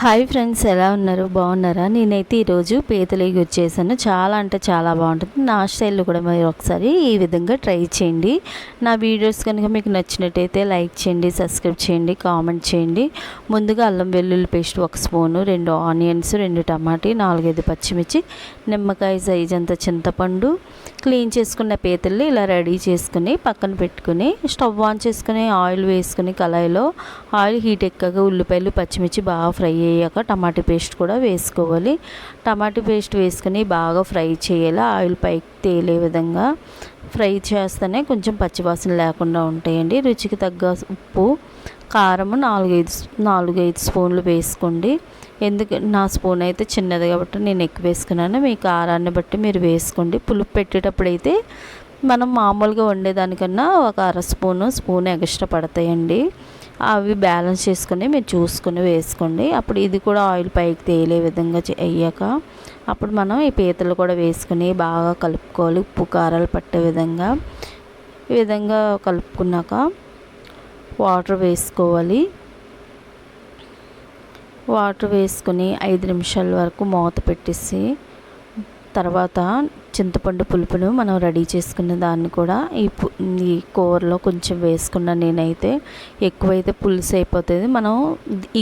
Hi friends ఎలా ఉన్నారు? బాగున్నారా? నేనైతే ఈరోజు పీతలేగి వచ్చేసాను. చాలా అంటే చాలా బాగుంటుంది. నా స్టైల్లో కూడా మీరు ఒకసారి ఈ విధంగా ట్రై చేయండి. నా వీడియోస్ కనుక మీకు నచ్చినట్టయితే లైక్ చేయండి సబ్స్క్రైబ్ చేయండి కామెంట్ చేయండి. ముందుగా అల్లం వెల్లుల్లి పేస్ట్ ఒక స్పూను రెండు ఆనియన్స్ రెండు టమాటీ నాలుగైదు పచ్చిమిర్చి నిమ్మకాయ సైజ్ అంత చింతపండు. క్లీన్ చేసుకున్న పీతల్ని ఇలా రెడీ చేసుకుని పక్కన పెట్టుకుని స్టవ్ ఆన్ చేసుకుని ఆయిల్ వేసుకుని కళాయిలో. ఆయిల్ హీట్ ఎక్కగా ఉల్లిపాయలు పచ్చిమిర్చి బాగా ఫ్రై అయ్యాక టమాటా పేస్ట్ కూడా వేసుకోవాలి. టమాటా పేస్ట్ వేసుకుని బాగా ఫ్రై చేయాలి. ఆయిల్ పైకి తేలే విధంగా ఫ్రై చేస్తేనే కొంచెం పచ్చివాసన లేకుండా ఉంటాయండి. రుచికి తగ్గ ఉప్పు కారం నాలుగైదు నాలుగైదు స్పూన్లు వేసుకోండి. ఎందుకు నా స్పూన్ అయితే చిన్నది కాబట్టి నేను ఎక్కువ వేసుకున్నాను. మీ కారాన్ని బట్టి మీరు వేసుకోండి. పులుపు పెట్టేటప్పుడు అయితే మనం మామూలుగా వండేదానికన్నా ఒక అర స్పూను స్పూన్ ఎక్స్ట్రా పడతాయండి. అవి బ్యాలెన్స్ చేసుకుని మీరు చూసుకొని వేసుకోండి. అప్పుడు ఇది కూడా ఆయిల్ పైకి తేలే విధంగా అయ్యాక అప్పుడు మనం ఈ పీతలు కూడా వేసుకొని బాగా కలుపుకోవాలి. ఉప్పు కారాలు పట్టే విధంగా. ఈ విధంగా కలుపుకున్నాక వాటర్ వేసుకోవాలి. వాటర్ వేసుకొని ఐదు నిమిషాల వరకు మూత పెట్టేసి తర్వాత చింతపండు పులుపును మనం రెడీ చేసుకున్న దాన్ని కూడా ఈ ఈ కూరలో కొంచెం వేసుకున్నాను నేనైతే ఎక్కువైతే పులుసు అయిపోతుంది. మనం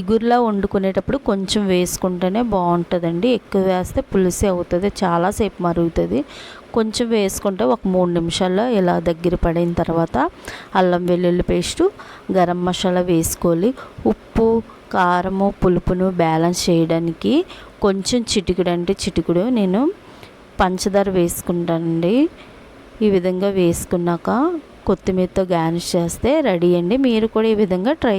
ఇగురులా వండుకునేటప్పుడు కొంచెం వేసుకుంటేనే బాగుంటుందండి. ఎక్కువ వేస్తే పులుసే అవుతుంది. చాలాసేపు మరుగుతుంది. కొంచెం వేసుకుంటే ఒక మూడు నిమిషాల్లో ఇలా దగ్గర పడిన తర్వాత అల్లం వెల్లుల్లి పేస్టు గరం మసాలా వేసుకోవాలి. ఉప్పు కారము పులుపును బ్యాలెన్స్ చేయడానికి కొంచెం చిటికుడు అంటే చిటికుడు నేను పంచదార వేసుకుంటానండి. ఈ విధంగా వేసుకున్నాక కొత్తిమీరతో గార్నిష్ చేస్తే రెడీ అండి. మీరు కూడా ఈ విధంగా ట్రై